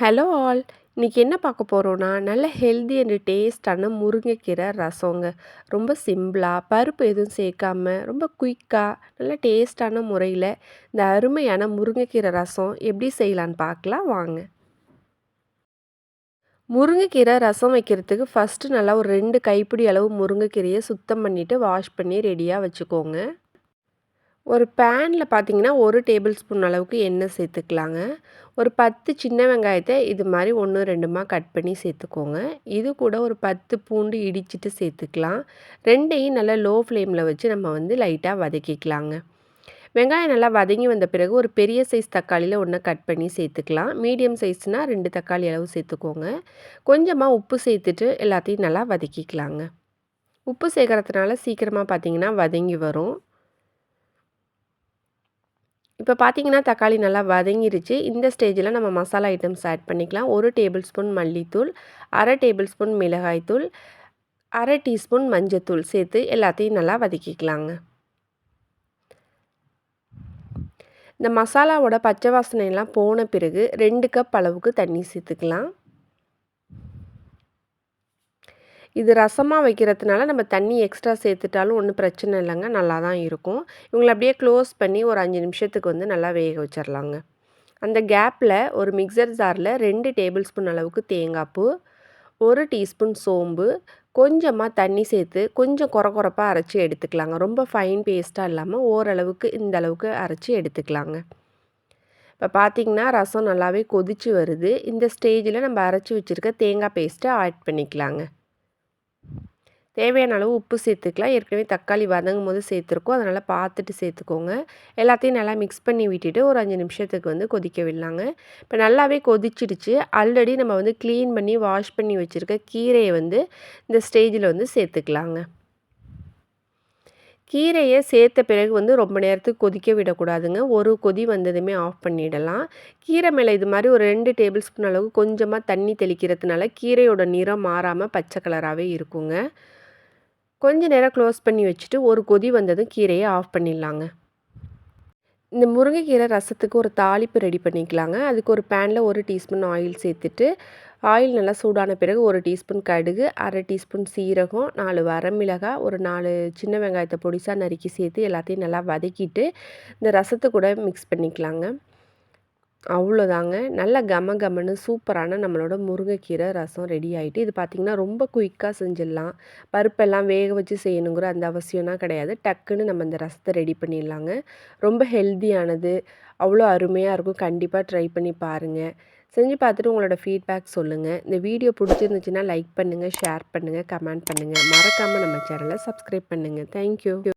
Hello all. இன்றைக்கி என்ன பார்க்க போகிறோன்னா நல்ல ஹெல்தி அண்ட் டேஸ்டான முருங்கைக்கீரை ரசங்க. ரொம்ப சிம்பிளாக பருப்பு எதுவும் சேர்க்காம ரொம்ப குயிக்காக நல்ல டேஸ்டான முறையில் இந்த அருமையான முருங்கைக்கீரை ரசம் எப்படி செய்யலான்னு பார்க்கலாம் வாங்க. முருங்கைக்கீரை ரசம் வைக்கிறதுக்கு ஃபஸ்ட்டு நல்லா ஒரு ரெண்டு கைப்பிடி அளவு முருங்கைக்கீரையை சுத்தம் பண்ணிவிட்டு வாஷ் பண்ணி ரெடியாக வச்சுக்கோங்க. ஒரு பேனில் பார்த்தீங்கன்னா ஒரு டேபிள் ஸ்பூன் அளவுக்கு எண்ணெய் சேர்த்துக்கலாங்க. ஒரு பத்து சின்ன வெங்காயத்தை இது மாதிரி ஒன்று ரெண்டுமா கட் பண்ணி சேர்த்துக்கோங்க. இது கூட ஒரு பத்து பூண்டு இடிச்சிட்டு சேர்த்துக்கலாம். ரெண்டையும் நல்லா லோ ஃப்ளேமில் வச்சு நம்ம வந்து லைட்டாக வதக்கிக்கலாங்க. வெங்காயம் நல்லா வதங்கி வந்த பிறகு ஒரு பெரிய சைஸ் தக்காளியில் ஒன்று கட் பண்ணி சேர்த்துக்கலாம். மீடியம் சைஸ்னால் ரெண்டு தக்காளி அளவு சேர்த்துக்கோங்க. கொஞ்சமாக உப்பு சேர்த்துட்டு எல்லாத்தையும் நல்லா வதக்கிக்கலாங்க. உப்பு சேர்க்குறதுனால சீக்கிரமாக பார்த்திங்கன்னா வதங்கி வரும். இப்போ பார்த்தீங்கன்னா தக்காளி நல்லா வதங்கிருச்சு. இந்த ஸ்டேஜில் நம்ம மசாலா ஐட்டம்ஸ் ஆட் பண்ணிக்கலாம். ஒரு டேபிள் ஸ்பூன் மல்லித்தூள் அரை டேபிள் ஸ்பூன் மிளகாய்த்தூள் அரை டீஸ்பூன் மஞ்சத்தூள் சேர்த்து எல்லாத்தையும் நல்லா வதக்கிக்கலாங்க. இந்த மசாலாவோட பச்சை வாசனையெல்லாம் போன பிறகு ரெண்டு கப் அளவுக்கு தண்ணி சேர்த்துக்கலாம். இது ரசமாக வைக்கிறதுனால நம்ம தண்ணி எக்ஸ்ட்ரா சேர்த்துட்டாலும் ஒன்றும் பிரச்சனை இல்லைங்க. நல்லா தான் இருக்கும். இவங்களை அப்படியே க்ளோஸ் பண்ணி ஒரு அஞ்சு நிமிஷத்துக்கு வந்து நல்லா வேக வச்சிடலாங்க அந்த கேப்பில் ஒரு மிக்சர் ஜாரில் ரெண்டு டேபிள் ஸ்பூன் அளவுக்கு தேங்காய் பூ ஒரு டீஸ்பூன் சோம்பு கொஞ்சமாக தண்ணி சேர்த்து கொஞ்சம் குற குறப்பாக அரைச்சி எடுத்துக்கலாங்க. ரொம்ப ஃபைன் பேஸ்ட்டாக இல்லாமல் ஓரளவுக்கு இந்த அளவுக்கு அரைச்சி எடுத்துக்கலாங்க. இப்போ பார்த்திங்கன்னா ரசம் நல்லாவே கொதித்து வருது. இந்த ஸ்டேஜில் நம்ம அரைச்சி வச்சுருக்க தேங்காய் பேஸ்ட்டை ஆட் பண்ணிக்கலாங்க. தேவையான அளவு உப்பு சேர்த்துக்கலாம். ஏற்கனவே தக்காளி வதங்கும் போது சேர்த்துருக்கோம். அதனால் பார்த்துட்டு சேர்த்துக்கோங்க. எல்லாத்தையும் நல்லா மிக்ஸ் பண்ணி விட்டுட்டு ஒரு அஞ்சு நிமிஷத்துக்கு வந்து கொதிக்க விடலாங்க. இப்போ நல்லாவே கொதிச்சிடுச்சு. ஆல்ரெடி நம்ம வந்து க்ளீன் பண்ணி வாஷ் பண்ணி வச்சுருக்க கீரையை வந்து இந்த ஸ்டேஜில் வந்து சேர்த்துக்கலாங்க. கீரையை சேர்த்த பிறகு வந்து ரொம்ப நேரத்துக்கு கொதிக்க விடக்கூடாதுங்க. ஒரு கொதி வந்ததுமே ஆஃப் பண்ணிடலாம். கீரை மேலே இது மாதிரி ஒரு ரெண்டு டேபிள் ஸ்பூன் அளவுக்கு கொஞ்சமாக தண்ணி தெளிக்கிறதுனால கீரையோட நிறம் மாறாமல் பச்சை கலராகவே இருக்குங்க. கொஞ்ச நேரம் க்ளோஸ் பண்ணி வச்சுட்டு ஒரு கொதி வந்ததும் கீரையை ஆஃப் பண்ணிடலாங்க. இந்த முருங்கைக்கீரை ரசத்துக்கு ஒரு தாளிப்பு ரெடி பண்ணிக்கலாங்க. அதுக்கு ஒரு பேனில் ஒரு டீஸ்பூன் ஆயில் சேர்த்துட்டு ஆயில் நல்லா சூடான பிறகு ஒரு டீஸ்பூன் கடுகு அரை டீஸ்பூன் சீரகம் நாலு வரமிளகாய் ஒரு நாலு சின்ன வெங்காயத்தை பொடிசாக நறுக்கி சேர்த்து எல்லாத்தையும் நல்லா வதக்கிட்டு இந்த ரசத்தை கூட மிக்ஸ் பண்ணிக்கலாங்க. அவ்வளோதாங்க. நல்ல கம கமன்னு சூப்பரான நம்மளோட முருங்கைக்கீரை ரசம் ரெடி ஆகிட்டு இது பார்த்திங்கன்னா ரொம்ப குயிக்காக செஞ்சிடலாம். பருப்பெல்லாம் வேக வச்சு செய்யணுங்கிற அந்த அவசியம்லாம் கிடையாது. டக்குன்னு நம்ம இந்த ரசத்தை ரெடி பண்ணிடலாங்க. ரொம்ப ஹெல்த்தியானது. அவ்வளோ அருமையாக இருக்கும். கண்டிப்பாக ட்ரை பண்ணி பாருங்கள் செஞ்சு பார்த்துட்டு உங்களோட ஃபீட்பேக் சொல்லுங்கள் இந்த வீடியோ பிடிச்சிருந்துச்சுன்னா லைக் பண்ணுங்கள் ஷேர் பண்ணுங்கள் கமெண்ட் பண்ணுங்கள் மறக்காமல் நம்ம சேனலை சப்ஸ்கிரைப் பண்ணுங்கள் தேங்க்யூ.